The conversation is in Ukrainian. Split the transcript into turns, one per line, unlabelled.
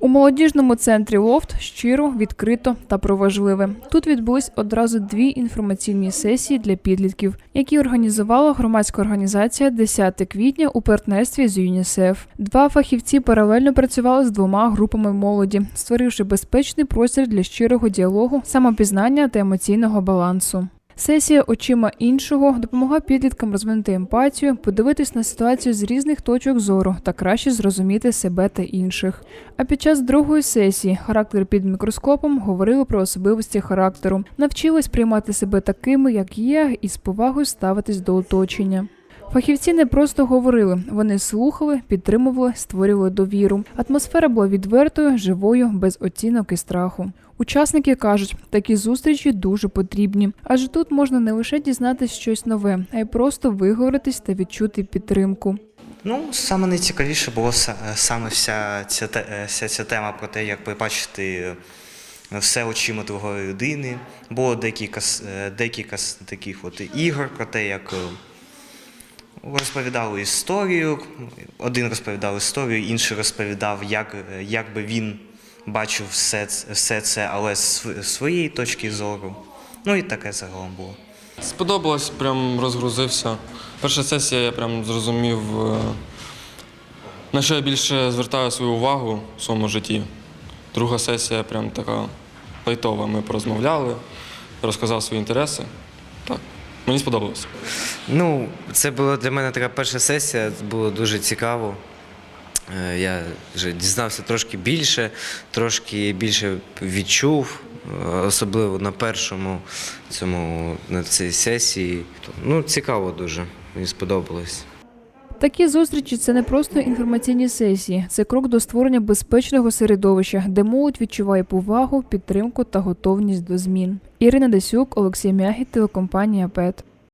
У молодіжному центрі Лофт щиро, відкрито та про важливе. Тут відбулись одразу дві інформаційні сесії для підлітків, які організувала громадська організація 10 квітня у партнерстві з ЮНІСЕФ. Два фахівці паралельно працювали з двома групами молоді, створивши безпечний простір для щирого діалогу, самопізнання та емоційного балансу. Сесія очима іншого допомагає підліткам розвинути емпатію, подивитись на ситуацію з різних точок зору та краще зрозуміти себе та інших. А під час другої сесії характер під мікроскопом говорили про особливості характеру, навчились приймати себе такими, як є, і з повагою ставитись до оточення. Фахівці не просто говорили, вони слухали, підтримували, створювали довіру. Атмосфера була відвертою, живою, без оцінок і страху. Учасники кажуть, такі зустрічі дуже потрібні, адже тут можна не лише дізнатись щось нове, а й просто виговоритись та відчути підтримку.
Ну, саме найцікавіше було са- саме вся ця, вся ця тема про те, як побачити е, все очима другої людини. Було декілька, е, декілька таких от ігор про те, як е, розповідали історію. Один розповідав історію, інший розповідав, як, як би він бачив все, все це, але з своєї точки зору. Ну і таке загалом було.
Сподобалось, прям розгрузився. Перша сесія я прям зрозумів, е, на що я більше звертаю свою увагу в своєму житті. Друга сесія прям така лайтова. Ми порозмовляли, розказав свої інтереси. Так, мені сподобалось.
Ну, це була для мене така перша сесія, було дуже цікаво. Е, Я вже дізнався трошки більше, трошки більше відчув, е, особливо на першому цьому на цій сесії. Ну, цікаво дуже. Мені сподобалось.
Такі зустрічі це не просто інформаційні сесії, це крок до створення безпечного середовища, де молодь відчуває повагу, підтримку та готовність до змін. Ірина Десюк, Олексій Мягід, телекомпанія ПЕТ.